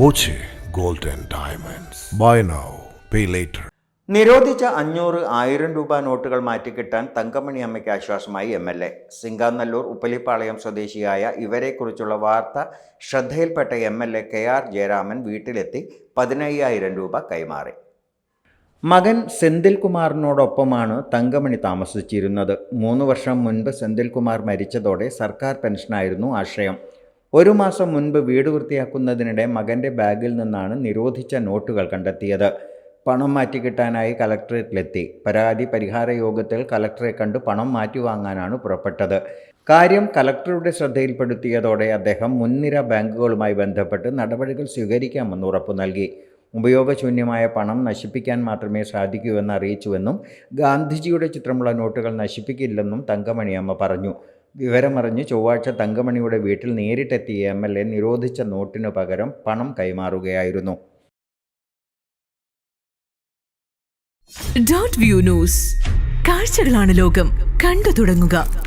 Boche gold and diamonds. Buy now pay later നിരോധിച്ച അഞ്ഞൂറ് ആയിരം രൂപ നോട്ടുകൾ മാറ്റിക്കിട്ടാൻ തങ്കമണി അമ്മയ്ക്ക് ആശ്വാസമായി M L A. Singanallur Uppilipalayam സ്വദേശിയായ ഇവരെക്കുറിച്ചുള്ള വാർത്ത ശ്രദ്ധയിൽപ്പെട്ട M L A K R Jayaraman വീട്ടിലെത്തി പതിനയ്യായിരം രൂപ കൈമാറി. മകൻ സെന്തിൽകുമാറിനോടൊപ്പമാണ് തങ്കമണി താമസിച്ചിരുന്നത്. മൂന്ന് വർഷം മുൻപ് സെന്തിൽകുമാർ മരിച്ചതോടെ സർക്കാർ പെൻഷനായിരുന്നു ആശ്രയം ഒരു മാസം മുൻപ് വീട് വൃത്തിയാക്കുന്നതിനിടെ മകന്റെ ബാഗിൽ നിന്നാണ് നിരോധിച്ച നോട്ടുകൾ കണ്ടെത്തിയത്. പണം മാറ്റി മാറ്റിക്കിട്ടാനായി കലക്ടറേറ്റിലെത്തി. പരാതി പരിഹാര യോഗത്തിൽ കലക്ടറെ കണ്ട് പണം മാറ്റിവാങ്ങാനാണ് പുറപ്പെട്ടത്. കാര്യം കലക്ടറുടെ ശ്രദ്ധയിൽപ്പെടുത്തിയതോടെ അദ്ദേഹം മുൻനിര ബാങ്കുകളുമായി ബന്ധപ്പെട്ട് നടപടികൾ സ്വീകരിക്കാമെന്ന് ഉറപ്പു നൽകി. ഉപയോഗശൂന്യമായ പണം നശിപ്പിക്കാൻ മാത്രമേ സാധിക്കൂ എന്ന് അറിയിച്ചുവെന്നും ഗാന്ധിജിയുടെ ചിത്രമുള്ള നോട്ടുകൾ നശിപ്പിക്കില്ലെന്നും തങ്കമണിയമ്മ പറഞ്ഞു. വിവരമറിഞ്ഞ് ചൊവ്വാഴ്ച തങ്കമണിയുടെ വീട്ടിൽ നേരിട്ടെത്തിയ എം എൽ എ നിരോധിച്ച നോട്ടിനു പകരം പണം കൈമാറുകയായിരുന്നു. ഡോട്ട് വ്യൂ ന്യൂസ് കാഴ്ചകളാണ് ലോകം. കണ്ടു തുടങ്ങുക.